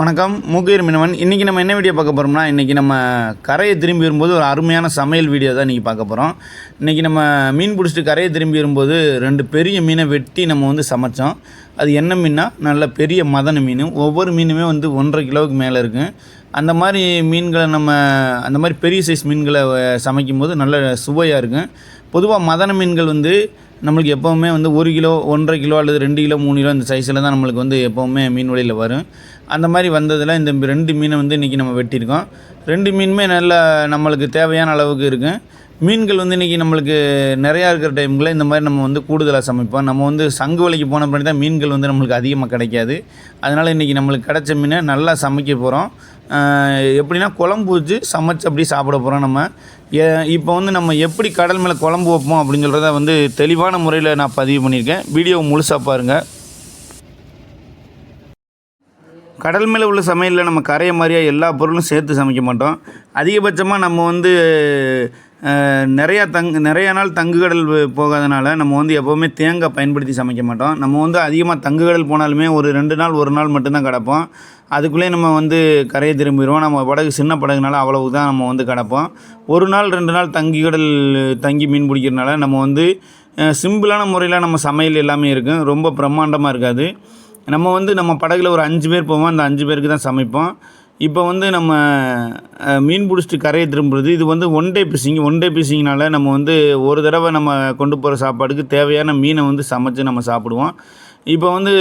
வணக்கம் மூக்கையர் மீனவன். இன்றைக்கி நம்ம என்ன வீடியோ பார்க்க போகிறோம்னா இன்றைக்கி நம்ம கரையை திரும்பி வரும்போது ஒரு அருமையான சமையல் வீடியோ தான் இன்றைக்கி பார்க்க போகிறோம் இன்றைக்கி நம்ம மீன் பிடிச்சிட்டு கரையை திரும்பி வரும்போது ரெண்டு பெரிய மீனை வெட்டி நம்ம வந்து சமைச்சோம். அது என்ன மீன்னா நல்ல பெரிய மதன மீன். ஒவ்வொரு மீனுமே வந்து ஒன்றரை கிலோவுக்கு மேலே இருக்கும் அந்த மாதிரி மீன்களை நம்ம அந்த மாதிரி பெரிய சைஸ் மீன்களை சமைக்கும் போது நல்ல சுவையாக இருக்கும் பொதுவாக மதன மீன்கள் வந்து நம்மளுக்கு எப்போவுமே வந்து ஒரு கிலோ ஒன்றரை கிலோ அல்லது ரெண்டு கிலோ மூணு கிலோ இந்த சைஸில் தான் நம்மளுக்கு வந்து எப்போவுமே மீன் வழியில் வரும். அந்த மாதிரி வந்ததில் இந்த ரெண்டு மீனை வந்து இன்றைக்கி நம்ம வெட்டியிருக்கோம். ரெண்டு மீனுமே நல்ல நம்மளுக்கு தேவையான அளவுக்கு இருக்கும் மீன்கள் வந்து இன்றைக்கி நம்மளுக்கு நிறையா இருக்கிற டைமில் இந்த மாதிரி நம்ம வந்து கூடுதலாக சமைப்போம். நம்ம வந்து சங்கு வலைக்கு போன பின்னாடி தான் மீன்கள் வந்து நம்மளுக்கு அதிகமாக கிடைக்காது. அதனால் இன்றைக்கி நம்மளுக்கு கிடைச்ச மீனை நல்லா சமைக்க போகிறோம் எப்படின்னா குழம்பு வச்சு சமைச்சு அப்படியே சாப்பிட போகிறோம் நம்ம. ஏ- இப்போ வந்து நம்ம எப்படி கடல் மேலே குழம்பு வைப்போம் அப்படின்னு சொல்கிறத வந்து தெளிவான முறையில் நான் பதிவு பண்ணியிருக்கேன். வீடியோ முழுசாக பாருங்கள் கடல் மேலே உள்ள சமையலில் நம்ம கரையை மாதிரியா எல்லா பொருளும் சேர்த்து சமைக்க மாட்டோம். அதிகபட்சமாக நம்ம வந்து நிறையா தங் நிறையா நாள் தங்குகடல் போகாதனால நம்ம வந்து எப்போவுமே தேங்காய் பயன்படுத்தி சமைக்க மாட்டோம். நம்ம வந்து அதிகமாக தங்குகடல் போனாலுமே ஒரு ரெண்டு நாள் ஒரு நாள் மட்டும்தான் கிடப்போம். அதுக்குள்ளேயே நம்ம வந்து கரையை திரும்பிடுவோம். நம்ம படகு சின்ன படகுனால அவ்வளவு தான் நம்ம வந்து கிடப்போம். ஒரு நாள் ரெண்டு நாள் தங்கி கடல் தங்கி மீன் பிடிக்கிறனால நம்ம வந்து சிம்பிளான முறையில் நம்ம சமையல் எல்லாமே இருக்கும். ரொம்ப பிரம்மாண்டமாக இருக்காது. நம்ம வந்து நம்ம படகுல ஒரு அஞ்சு பேர் போவோம். அந்த அஞ்சு பேருக்கு தான் சமைப்போம். இப்போ வந்து நம்ம மீன் பிடிச்சிட்டு கரையை திரும்புறது இது வந்து ஒன் டே பிசிங் ஒன் டே பிசிங்னால நம்ம வந்து ஒரு தடவை நம்ம கொண்டு போகிற சாப்பாடுக்கு தேவையான மீனை வந்து சமைச்சு நம்ம சாப்பிடுவோம். இப்போ வந்து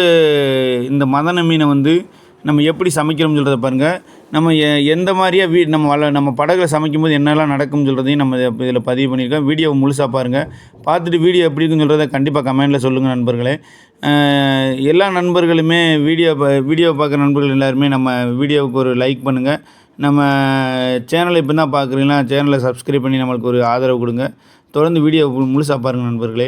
இந்த மதன மீனை வந்து நம்ம எப்படி சமைக்கிறோம்னு சொல்கிறத பாருங்கள் நம்ம எ- எந்த மாதிரியா வீ நம்ம வள நம்ம படகுல சமைக்கும் போது என்னெல்லாம் நடக்கும்னு சொல்கிறதையும் நம்ம இதில் பதிவு பண்ணியிருக்கோம். வீடியோவை முழுசாக பாருங்கள் பார்த்துட்டு வீடியோ எப்படி இருக்குன்னு சொல்கிறத கண்டிப்பாக கமெண்ட்டில் சொல்லுங்கள் நண்பர்களே. எல்லா நண்பர்களுமே வீடியோ ப- வீடியோ பார்க்குற நண்பர்கள் எல்லாருமே நம்ம வீடியோவுக்கு ஒரு லைக் பண்ணுங்கள் நம்ம சேனலை இப்போ தான் பார்க்குறீங்கன்னா சேனலை சப்ஸ்கிரைப் பண்ணி நம்மளுக்கு ஒரு ஆதரவு கொடுங்க. தொடர்ந்து வீடியோ முழுசாக பாருங்கள் நண்பர்களே.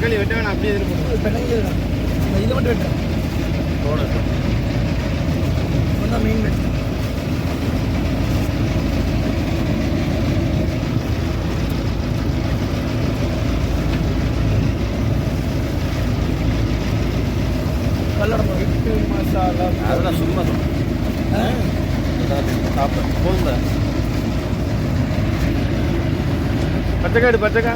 தக்காளி வெட்ட வேணாம் அப்படியே இதில் இது மட்டும் வெட்டு. தோடு ஒன்றா மெயின் வெட்டு கல்லடை வெட்டு மசாலா. அதெல்லாம் சும்மா போதுங்க பச்சைக்காடு பச்சைக்கா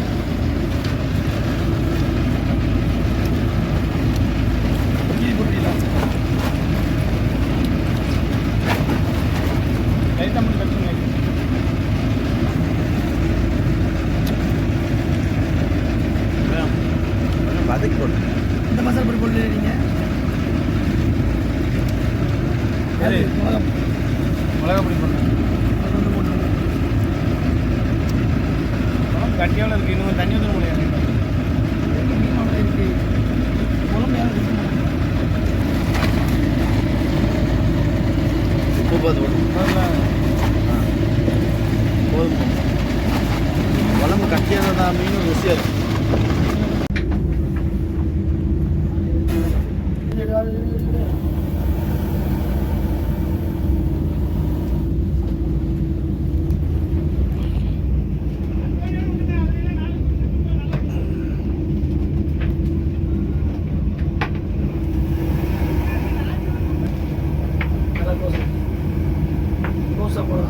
நீங்கள் சரி. மிளகா பொடி குழம்பு கட்டியாவில் இருக்குது இன்னும் தண்ணி ஊற்ற முடியாது. உப்பு பார்த்து போதும். குழம்பு கட்டியாக தான் மீன் ருசியாக இருக்கும். どうしたこれ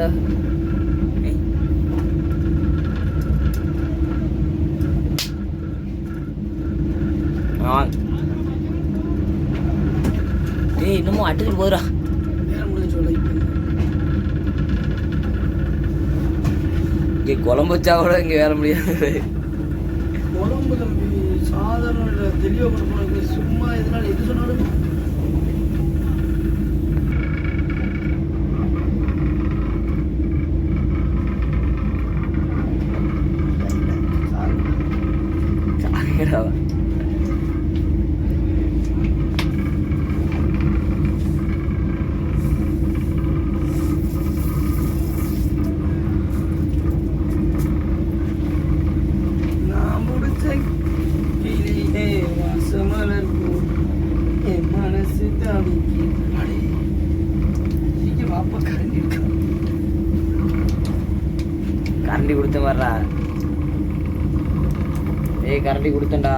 ஏய். ஆ. ஏய் இன்னமும் அட்டுக்கிட்டு போதுடா இங்கே குழம்பு வச்சா கூட இங்கே வேற முடியாது குழம்பு தம்பி சாதாரண தெளிவாக சும்மா இதனால எது சொன்னாலும் கொடுத்து வர்றா. ஏய் கரண்டி கொடுத்தேன்டா.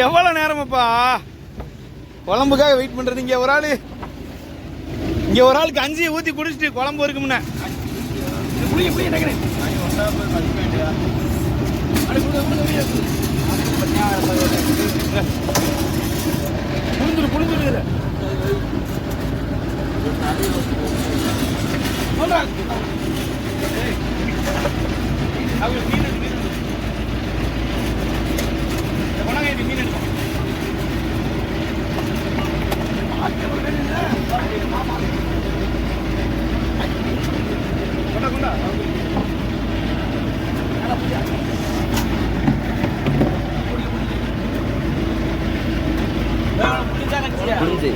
எவ்வளோ நேரமாப்பா? குழம்புக்காக வெயிட் பண்ணுறது இங்கே ஒரு ஆள் இங்கே ஒரு ஆளுக்கு அஞ்சியை ஊற்றி குடிச்சிட்டு குழம்பு இருக்குமுன்னே புளிய புளிய டக்குனு அவங்க மீன் எடுத்து, மீன் எடுத்து. இந்த கொண்டாங்க இது மீன் எடுப்போம் கொண்டா கொண்டா புரியுது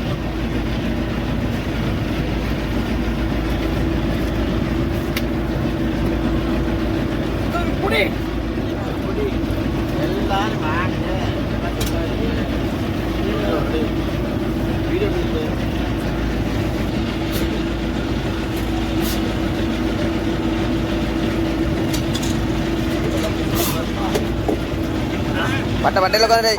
எல்லாரும் வாங்க. வீடியோ பட்டை பட்டையில் உட்காந்து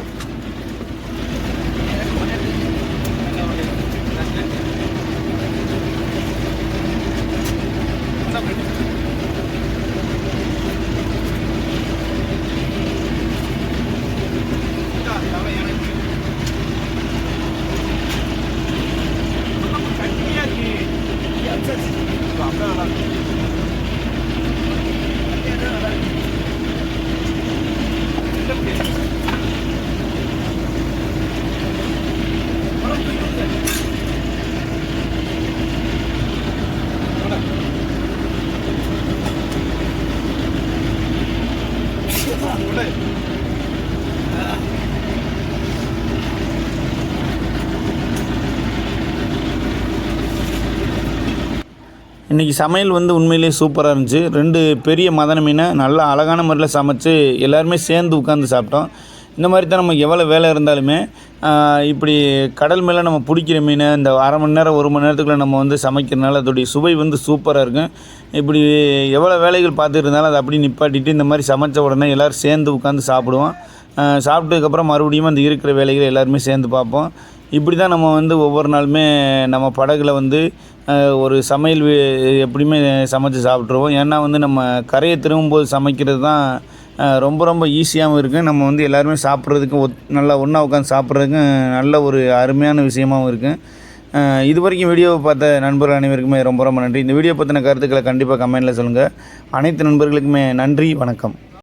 இன்றைக்கி சமையல் வந்து உண்மையிலேயே சூப்பராக இருந்துச்சு. ரெண்டு பெரிய மதன மீனை நல்லா அழகான முறையில் சமைச்சு எல்லாருமே சேர்ந்து உட்காந்து சாப்பிட்டோம். இந்த மாதிரி தான் நமக்கு எவ்வளோ வேலை இருந்தாலுமே இப்படி கடல் மேலே நம்ம பிடிக்கிற மீனை இந்த அரை மணி நேரம் ஒரு மணி நேரத்துக்குள்ளே நம்ம வந்து சமைக்கிறனால அதோடைய சுவை வந்து சூப்பராக இருக்கும். இப்படி எவ்வளோ வேலைகள் பார்த்துட்டு இருந்தாலும் அதை அப்படி நிப்பாட்டிட்டு இந்த மாதிரி சமைச்ச உடனே எல்லோரும் சேர்ந்து உட்காந்து சாப்பிடுவோம். சாப்பிட்டதுக்கப்புறம் மறுபடியும் அந்த இருக்கிற வேலைகளை எல்லாருமே சேர்ந்து பார்ப்போம். இப்படி தான் நம்ம வந்து ஒவ்வொரு நாளுமே நம்ம படகுல வந்து ஒரு சமையல் எப்படியுமே சமைச்சு சாப்பிட்ருவோம் ஏன்னா வந்து நம்ம கரையை திரும்பும்போது சமைக்கிறது தான் ரொம்ப ரொம்ப ஈஸியாகவும் இருக்குது நம்ம வந்து எல்லாருமே சாப்பிட்றதுக்கு ஒத் நல்லா ஒன்றா உட்காந்து சாப்பிட்றதுக்கும் நல்ல ஒரு அருமையான விஷயமாகவும் இருக்குது இது வரைக்கும் வீடியோவை பார்த்த நண்பர்கள் அனைவருக்குமே ரொம்ப ரொம்ப நன்றி. இந்த வீடியோ பற்றின கருத்துக்களை கண்டிப்பாக கமெண்டில் சொல்லுங்கள் அனைத்து நண்பர்களுக்குமே நன்றி வணக்கம்.